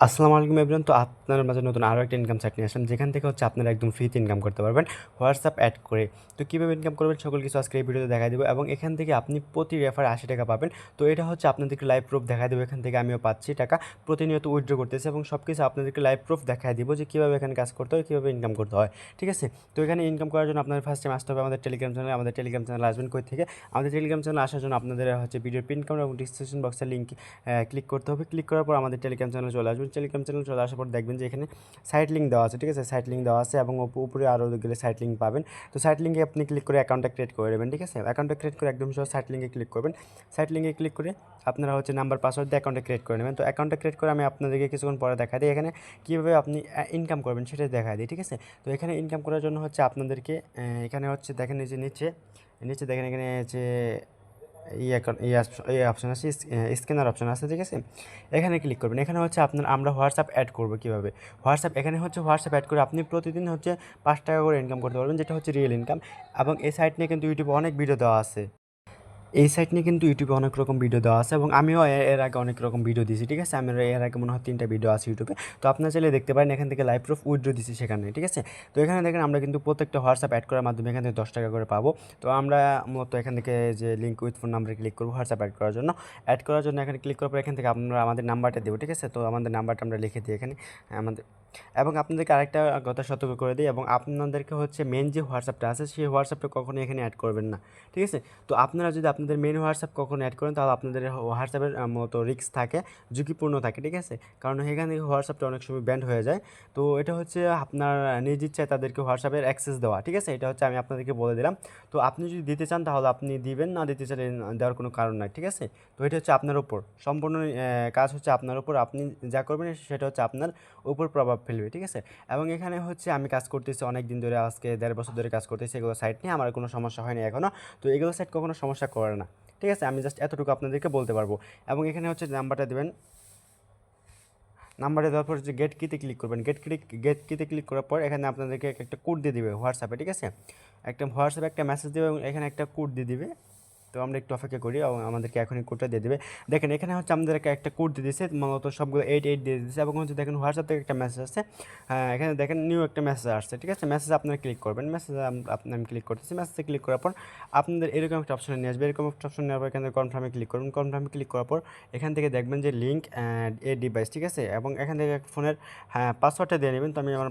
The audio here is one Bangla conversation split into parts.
আসসালামু আলাইকুম এভরিওয়ান তো আপনার মাঝে নতুন আরও একটা ইনকাম সাইট নিয়ে আসলাম। যেখান থেকে হচ্ছে আপনারা একদম ফ্রিতে ইনকাম করতে পারবেন। হোয়াটসঅ্যাপ অ্যাড করে। তো কীভাবে ইনকাম করবেন সকল কিছু আজকে এই ভিডিওতে দেখা দেবো এবং এখান থেকে আপনি প্রতি রেফার আশি টাকা পাবেন। তো এটা হচ্ছে আপনাদেরকে লাইভ প্রুফ দেখা দেবো। এখান থেকে আমিও পাচ্ছি টাকা। প্রতিনিয়ত উইথড্র করতেছি এবং সব কিছু আপনাদেরকে লাইভ প্রুফ দেখা দিব যে কীভাবে এখানে কাজ করতে হয়, কীভাবে ইনকাম করতে হয়। ঠিক আছে? তো এখানে ইনকাম করার জন্য আপনাদের ফার্স্ট টাইম আসতে হবে আমাদের টেলিগ্রাম চ্যানেলে আমাদের টেলিগ্রাম চ্যানেল আসবেন কই থেকে? আমাদের টেলিগ্রাম চ্যানেল আসার জন্য আপনাদের হচ্ছে ভিডিওর পিন কাউন্ট এবং ডিসক্রিপশন বক্সের লিঙ্ক ক্লিক করতে হবে। ক্লিক করার পর আমাদের টেলিগ্রাম চ্যানেলে চলে আসবেন টেলিগ্রাম চ্যানেল চলে আসার পর দেখবেন যে এখানে সাইট লিঙ্ক দেওয়া আছে, ঠিক আছে? সাইট লিঙ্ক দেওয়া আছে এবং উপ- উপরে আরও গেলে সাইট লিঙ্ক পাবেন। তো সাইট লিঙ্কে আপনি ক্লিক করে অ্যাকাউন্টটা ক্রিয়েট করে দেবেন ঠিক আছে? অ্যাকাউন্টটা ক্রিয়েট করে একদম সহ সাইট লিঙ্কে ক্লিক করবেন। সাইট লিঙ্কে ক্লিক করে আপনারা হচ্ছে নাম্বার পাসওয়ার্ড দিয়ে অ্যাকাউন্টটা ক্রিয়েট করে নেবেন। তো অ্যাকাউন্টটা ক্রিয়েট করে আমি আপনাদেরকে কিছুক্ষণ পরে দেখা দিই। এখানে কীভাবে আপনি ইনকাম করবেন সেটা দেখা দিই, ঠিক আছে? তো এখানে ইনকাম করার জন্য হচ্ছে আপনাদেরকে এখানে হচ্ছে দেখেন যে নিচে নিচে দেখেন এখানে যে এই অপশান আছে স্ক্যানার অপশন আছে, ঠিক আছে? এখানে ক্লিক করবেন। এখানে হচ্ছে আপনার, আমরা হোয়াটসঅ্যাপ অ্যাড করব কীভাবে? হোয়াটসঅ্যাপ এখানে হচ্ছে হোয়াটসঅ্যাপ অ্যাড করে আপনি প্রতিদিন হচ্ছে পাঁচ টাকা করে ইনকাম করতে পারবেন, যেটা হচ্ছে রিয়েল ইনকাম এবং এই সাইট নিয়ে কিন্তু ইউটিউবে অনেক ভিডিও দেওয়া আছে। এই সাইট নিয়ে কিন্তু ইউটিউবে অনেক রকম ভিডিও দেওয়া আছে এবং আমিও এর আগে অনেক রকম ভিডিও দিয়েছি, ঠিক আছে? আমার এর আগে মনে হয় তিনটা ভিডিও আছে ইউটিউবে তো আপনারা চাইলে দেখতে পারেন, এখান থেকে লাইভ প্রুফ উইড্রো দিচ্ছি সেখানে, ঠিক আছে? তো এখানে দেখেন আমরা কিন্তু প্রত্যেকটা হোয়াটসঅ্যাপ অ্যাড করার মাধ্যমে এখান থেকে দশ টাকা করে পাবো। তো আমরা মূলত এখান থেকে যে লিঙ্ক উইথ ফোন নাম্বারে ক্লিক করব হোয়াটসঅ্যাপ অ্যাড করার জন্য। অ্যাড করার জন্য এখানে ক্লিক করার পর এখান থেকে আমরা আমাদের নাম্বারটা দেবো, ঠিক আছে? তো আমাদের নাম্বারটা আমরা লিখে দিই এখানে। আমাদের এবং আপনাদেরকে আরেকটা কথা সতর্ক করে দিই এবং আপনাদেরকে হচ্ছে মেন যে হোয়াটসঅ্যাপটা আছে, সেই হোয়াটসঅ্যাপটা কখনো এখানে অ্যাড করবেন না, ঠিক আছে? তো আপনারা যদি আপনাদের মেন হোয়াটসঅ্যাপ কখনো অ্যাড করেন, তাহলে আপনাদের হোয়াটসঅ্যাপের মতো রিস্ক থাকে, ঝুঁকিপূর্ণ থাকে, ঠিক আছে? কারণ এখান থেকে হোয়াটসঅ্যাপটা অনেক সময় ব্যান্ড হয়ে যায়। তো এটা হচ্ছে আপনার নিজ ইচ্ছায় তাদেরকে হোয়াটসঅ্যাপের অ্যাক্সেস দেওয়া, ঠিক আছে? এটা হচ্ছে আমি আপনাদেরকে বলে দিলাম। তো আপনি যদি দিতে চান, তাহলে আপনি দিবেন, না দিতে চাইলে দেওয়ার কোনো কারণ নাই, ঠিক আছে? তো এটা হচ্ছে আপনার উপর। সম্পূর্ণ কাজ হচ্ছে আপনার উপর। আপনি যা করবেন, সেটা হচ্ছে আপনার উপর প্রভাব ফেলবে, ঠিক আছে? এবং এখানে হচ্ছে আমি কাজ করতেছি অনেক দিন ধরে, আজকে দেড় বছর ধরে কাজ করতেছি, এগুলো সাইট নিয়ে আমার কোনো সমস্যা হয়নি এখনও তো এগুলো সাইট কখনো সমস্যা করে না, ঠিক আছে? আমি জাস্ট এতটুকু আপনাদেরকে বলতে পারব। এবং এখানে হচ্ছে নাম্বারটা দেবেন। নাম্বারে দেওয়ার পর যে গেট কিতে ক্লিক করবেন। গেট ক্লিক গেট কিতে ক্লিক করার পর এখানে আপনাদেরকে একটা কোড দিয়ে দিবে হোয়াটসঅ্যাপে ঠিক আছে? একটা হোয়াটসঅ্যাপে একটা মেসেজ দেবে এবং এখানে একটা কোড দিয়ে দিবে। তো আমরা একটু অপেক্ষা করি আমাদেরকে এখনই কোডটা দিয়ে দেবে। দেখেন এখানে হচ্ছে আমাদেরকে একটা কোড দিয়ে দিয়েছে মূলত সবগুলো এইট এইট দিয়ে দিয়েছে এবং হচ্ছে দেখেন হোয়াটসঅ্যাপ থেকে একটা মেসেজ আসছে। হ্যাঁ, এখানে দেখেন নিউ একটা মেসেজ আসছে ঠিক আছে? মেসেজ আপনারা ক্লিক করবেন। মেসেজ আপনি আমি ক্লিক করতেছি। মেসেজে ক্লিক করার পর আপনাদের এরকম একটা অপশন নিয়ে আসবে। এরকম একটা অপশন নেওয়ার পর এখানে কনফার্মে ক্লিক করুন কনফার্মে ক্লিক করার পর এখান থেকে দেখবেন যে লিঙ্ক এ ডিভাইস ঠিক আছে? এবং এখান থেকে ফোনের হ্যাঁ পাসওয়ার্ডটা দিয়ে নেবেন। তো আমি আমার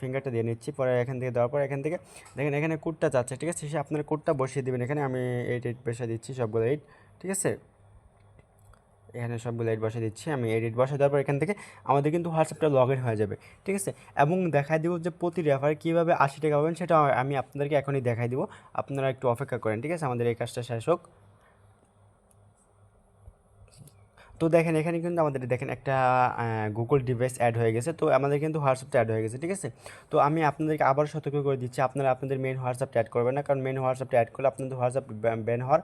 ফিঙ্গারটা দিয়ে নিচ্ছি। পরে এখান থেকে দেওয়ার পর এখান থেকে দেখেন এখানে কোডটা যাচ্ছে ঠিক আছে? সে আপনার কোডটা বসিয়ে দেবেন। এখানে আমি এইট এইট বসে দিচ্ছি সবগুলো এইট ঠিক আছে? এখানে সবগুলো এড বসে দিচ্ছি, আমি এডিট বসে দেওয়ার পর এখান থেকে আমাদের কিন্তু হোয়াটসঅ্যাপটা লগ ইন হয়ে যাবে, ঠিক আছে? এবং দেখাই দেবো যে প্রতি রেফার কীভাবে আশি টাকা পাবেন সেটা আমি আপনাদেরকে এখনই দেখাই দিব, আপনারা একটু অপেক্ষা করেন, ঠিক আছে? আমাদের এই কাজটা শেষ হোক। তো দেখেন, এখানে কিন্তু আমাদের দেখেন একটা গুগল ডিভাইস অ্যাড হয়ে গেছে। তো আমাদের কিন্তু হোয়াটসঅ্যাপটা অ্যাড হয়ে গেছে, ঠিক আছে? তো আমি আপনাদেরকে আবার সতর্ক করে দিচ্ছি, আপনারা আপনাদের মেন হোয়াটসঅ্যাপটা অ্যাড করবেন না। কারণ মেন হোয়াটসঅ্যাপটা অ্যাড করলে আপনাদের হোয়াটসঅ্যাপ ব্যান হওয়ার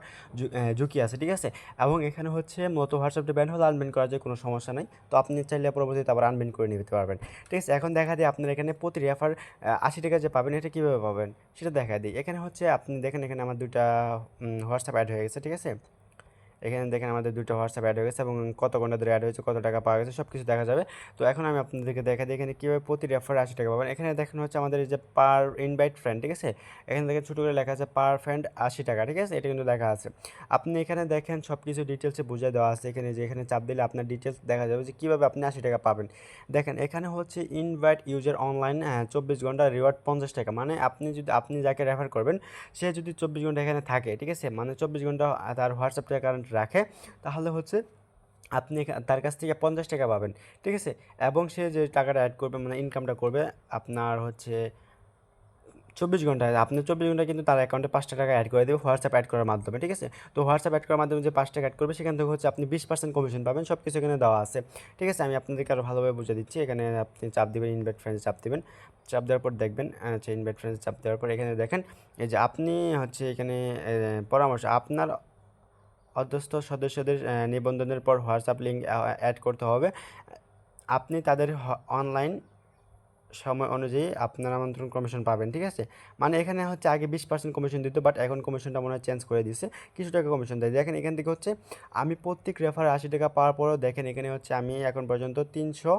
ঝুঁকি আছে, ঠিক আছে? এবং এখানে হচ্ছে মতো হোয়াটসঅ্যাপটা ব্যান হলে আনব্যান করা যায়, কোনো সমস্যা নাই। তো আপনি চাইলে পরবর্তীতে আবার আনব্যান করে নিতে পারবেন, ঠিক আছে? এখন দেখা যায় আপনার এখানে প্রতি রেফার আশি টাকা যে পাবেন, এটা কীভাবে পাবেন? সেটা দেখা দিই। এখানে হচ্ছে আপনি দেখেন, এখানে আমার দুইটা হোয়াটসঅ্যাপ অ্যাড হয়ে গেছে, ঠিক আছে? এখানে দেখেন আমাদের দুটো হোয়াটসঅ্যাপ অ্যাড হয়ে গেছে এবং কত ঘণ্টা ধরে অ্যাড হয়েছে, কত টাকা পাওয়া গেছে সব কিছু দেখা যাবে। তো এখন আমি আপনাদেরকে দেখা দিই এখানে কীভাবে প্রতি রেফার আশি টাকা পাবেন। এখানে দেখেন হচ্ছে আমাদের যে পার ইনভাইট ফ্রেন্ড ঠিক আছে? এখানে দেখেন ছোটো করে লেখা আছে পার ফ্রেন্ড আশি টাকা, ঠিক আছে? এটা কিন্তু লেখা আছে। আপনি এখানে দেখেন সব কিছু ডিটেলসে বুঝিয়ে দেওয়া আছে। এখানে যে এখানে চাপ দিলে আপনার ডিটেলস দেখা যাবে যে কীভাবে আপনি আশি টাকা পাবেন। দেখেন এখানে হচ্ছে ইনভাইট ইউজার অনলাইন চব্বিশ ঘণ্টা রিওয়ার্ড পঞ্চাশ টাকা। মানে আপনি যদি, আপনি যাকে রেফার করবেন, সে যদি চব্বিশ ঘণ্টা এখানে থাকে, ঠিক আছে? মানে চব্বিশ ঘণ্টা তার হোয়াটসঅ্যাপটা কারেন্ট রাখে, তাহলে হচ্ছে আপনি তার কাছ থেকে পঞ্চাশ টাকা পাবেন, ঠিক আছে? এবং সে যে টাকাটা অ্যাড করবে মানে ইনকামটা করবে, আপনার হচ্ছে চব্বিশ ঘন্টায় আপনি চব্বিশ ঘন্টায় কিন্তু তার অ্যাকাউন্টে পাঁচটা টাকা অ্যাড করে দেবে হোয়াটসঅ্যাপ অ্যাড করার মাধ্যমে, ঠিক আছে? তো হোয়াটসঅ্যাপ অ্যাড করার মাধ্যমে যে পাঁচ টাকা অ্যাড করবে, সেখান থেকে হচ্ছে আপনি বিশ পার্সেন্ট কমিশন পাবেন সব কিছু এখানে দেওয়া আছে, ঠিক আছে? আমি আপনাদেরকে আরও ভালোভাবে বুঝে দিচ্ছি, এখানে আপনি চাপ দেবেন ইনভাইট ফ্রেন্ডস চাপ দেবেন, চাপ দেওয়ার পর দেখবেন আচ্ছা ইনভাইট ফ্রেন্ডস চাপ দেওয়ার পর এখানে দেখেন, এই যে আপনি হচ্ছে এখানে পরামর্শ, আপনার অধ্যস্থ সদস্যদের নিবন্ধনের পর হোয়াটসঅ্যাপ লিঙ্ক অ্যাড করতে হবে। আপনি তাদের অনলাইন সময় অনুযায়ী আপনার আমন্ত্রণ কমিশন পাবেন, ঠিক আছে? মানে এখানে হচ্ছে আগে বিশ পার্সেন্ট কমিশন দিত বাট এখন কমিশনটা মনে হয় চেঞ্জ করে দিয়েছে কিছু টাকা কমিশন দেয়। দেখেন এখান থেকে হচ্ছে, আমি প্রত্যেক রেফার আশি টাকা পাওয়ার পরেও দেখেন এখানে হচ্ছে আমি এখন পর্যন্ত তিনশো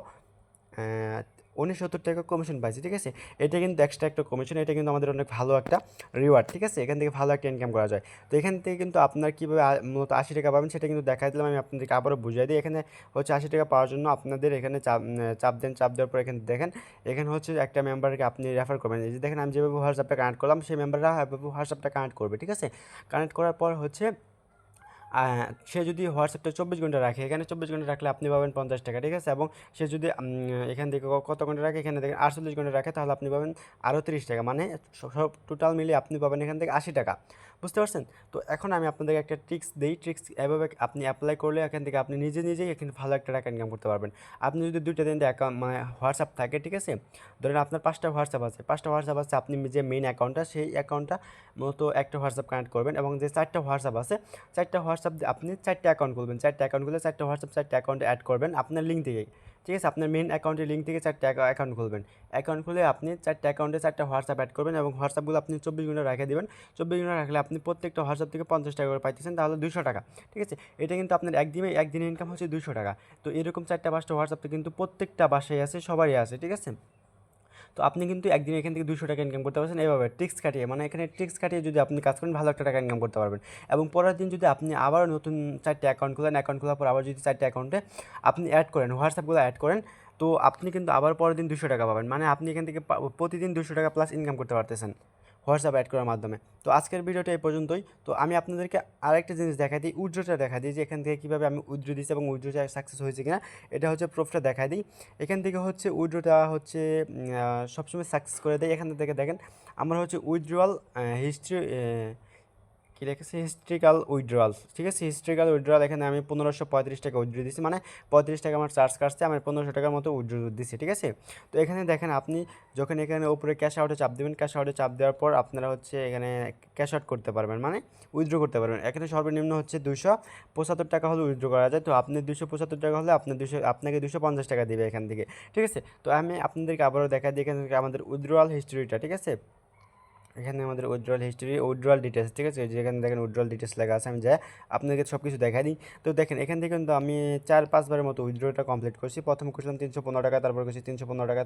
উনসত্তর টাকা কমিশন পাইছি, ঠিক আছে? এটা কিন্তু এক্সট্রা একটা কমিশন এটা কিন্তু আমাদের অনেক ভালো একটা রিওয়ার্ড ঠিক আছে? এখান থেকে ভালো একটা ইনকাম করা যায়। তো এখান থেকে কিন্তু আপনার কীভাবে মূলত আশি টাকা পাবেন সেটা কিন্তু দেখাই দিলাম, আমি আপনাদেরকে আবারও বুঝিয়ে দিই। এখানে হচ্ছে আশি টাকা পাওয়ার জন্য আপনাদের এখানে চাপ চাপ দেন, চাপ দেওয়ার পর এখানে দেখেন, এখানে হচ্ছে একটা মেম্বারকে আপনি রেফার করবেন। এই যে দেখেন, আমি যেভাবে হোয়াটসঅ্যাপটা কানেক্ট করলাম, সেই মেম্বাররা হোয়াটসঅ্যাপটা কানেক্ট করবে, ঠিক আছে? কানেক্ট করার পর হচ্ছে সে যদি হোয়াটসঅ্যাপটা চব্বিশ ঘণ্টা রাখে, এখানে চব্বিশ ঘণ্টা রাখলে আপনি পাবেন পঞ্চাশ টাকা, ঠিক আছে? এবং সে যদি এখান থেকে কত ঘণ্টা রাখে? এখানে দেখেন আটচল্লিশ ঘণ্টা রাখে, তাহলে আপনি পাবেন আরও তিরিশ টাকা। মানে সব টোটাল মিলিয়ে আপনি পাবেন এখান থেকে আশি টাকা। বুঝতে পারছেন? তো এখন আমি আপনাদেরকে একটা ট্রিক্স দিই। ট্রিক্স এভাবে আপনি অ্যাপ্লাই করলে এখান থেকে আপনি নিজে নিজেই এখানে ভালো একটা টাকা ইনকাম করতে পারবেন। আপনি যদি দুইটা দিন অ্যাকাউন্ট মানে হোয়াটসঅ্যাপ থাকে, ঠিক আছে? ধরেন আপনার পাঁচটা হোয়াটসঅ্যাপ আছে। পাঁচটা হোয়াটসঅ্যাপ আছে, আপনি যে মেইন অ্যাকাউন্টটা সেই অ্যাকাউন্টটা মূলত একটা হোয়াটসঅ্যাপ কানেক্ট করবেন এবং যে চারটা হোয়াটসঅ্যাপ আছে, চারটা হোয়াটসঅ্যাপ আপনি চারটা অ্যাকাউন্ট খুলবেন। চারটা অ্যাকাউন্ট খুলে চারটা হোয়াটসঅ্যাপ চারটা অ্যাকাউন্টে অ্যাড করবেন আপনার লিঙ্ক থেকেই ঠিক আছে, আপনার মেন অ্যাকাউন্টের লিঙ্ক থেকে চারটে অ্যাকাউন্ট খুলবেন। অ্যাকাউন্ট খুলে আপনি চারটে অ্যাকাউন্টে চারটা হোয়াটসঅ্যাপ অ্যাড করবেন এবং হোয়াটসঅ্যাপগুলো আপনি চব্বিশ ঘণ্টা রেখে দেবেন। চব্বিশ ঘণ্টা রাখলে আপনি প্রত্যেকটা হোয়াটসঅ্যাপ থেকে পঞ্চাশ টাকা করে পাইতেছেন, তাহলে দুশো টাকা। ঠিক আছে, এটা কিন্তু আপনার একদিনে, একদিনের ইনকাম হচ্ছে দুশো টাকা। তো এরকম চারটা পাঁচটা হোয়াটসঅ্যাপ কিন্তু প্রত্যেকটা বাসায় আছে, সবারই আছে, ঠিক আছে? তো আপনি কিন্তু একদিন এখান থেকে দুশো টাকা ইনকাম করতে পারছেন। এভাবে ট্রিক্স কাটিয়ে মানে এখানে ট্রিক্স কাটিয়ে যদি আপনি কাজ করেন, ভালো একটা টাকা ইনকাম করতে পারবেন। এবং পরের দিন যদি আপনি আবার নতুন চারটে অ্যাকাউন্ট খোলেন অ্যাকাউন্ট খোলার পর আবার যদি চারটে অ্যাকাউন্টে আপনি অ্যাড করেন হোয়াটসঅ্যাপগুলো অ্যাড করেন, তো আপনি কিন্তু আবার পরের দিন দুশো টাকা পাবেন। মানে আপনি এখান থেকে প্রতিদিন দুশো টাকা প্লাস ইনকাম করতে পারতেছেন। হোয়াটসঅ্যাপ অ্যাড করার মাধ্যমে। তো আজকের ভিডিওটা এই পর্যন্তই। তো আমি আপনাদেরকে আরেকটা জিনিস দেখাই দিই উইড্রোটা দেখা দিই যে এখান থেকে কীভাবে আমি উইড্রো দিচ্ছি এবং উইড্রোটা সাকসেস হয়েছে কিনা। এটা হচ্ছে প্রুফটা দেখা দিই। এখান থেকে হচ্ছে উইড্রোটা হচ্ছে সবসময় সাকসেস করে দেয়। এখান থেকে দেখেন, আমার হচ্ছে উইড্রোয়াল হিস্ট্রি কী রেখেছে হিস্ট্রিক্যাল উইথড্রয়াল ঠিক আছে? হিস্ট্রিক্যাল উইথড্রয়াল এখানে আমি পনেরোশো পঁয়ত্রিশ টাকা উইথড্রো দিচ্ছি মানে পঁয়ত্রিশ টাকা আমার চার্জ কাটছে, আমি পনেরোশো টাকার মতো উইড্রো দিচ্ছি ঠিক আছে? তো এখানে দেখেন, আপনি যখন এখানে উপরে ক্যাশ আউটে চাপ দেবেন ক্যাশ আউটে চাপ দেওয়ার পর আপনারা হচ্ছে এখানে ক্যাশ আউট করতে পারবেন। মানে উইথড্র করতে পারবেন। এখানে সর্বনিম্ন হচ্ছে দুশো পঁচাত্তর টাকা হলে উইথড্র করা যায়। তো আপনি দুশো পঁচাত্তর টাকা হলে আপনি দুশো আপনাকে দুশো পঞ্চাশ টাকা দেবে এখান থেকে, ঠিক আছে? তো আমি আপনাদেরকে আবারও দেখা দিই, এখান থেকে আমাদের উইথড্রয়াল হিস্ট্রিটা ঠিক আছে? এখানে আমাদের উইড্রল হিস্ট্রি উইড্রল ডিটেলস ঠিক আছে? যেখানে দেখেন উইড্রল ডিটেলস লেখা আছে, আমি যাই আপনাদেরকে সব কিছু দেখাই দিই। তো দেখেন, এখান থেকে কিন্তু আমি চার পাঁচবারের মতো উইড্রলটা কমপ্লিট করছি। প্রথম করছিলাম তিনশো পনেরো টাকা, তারপর করছি তিনশো পনেরো টাকা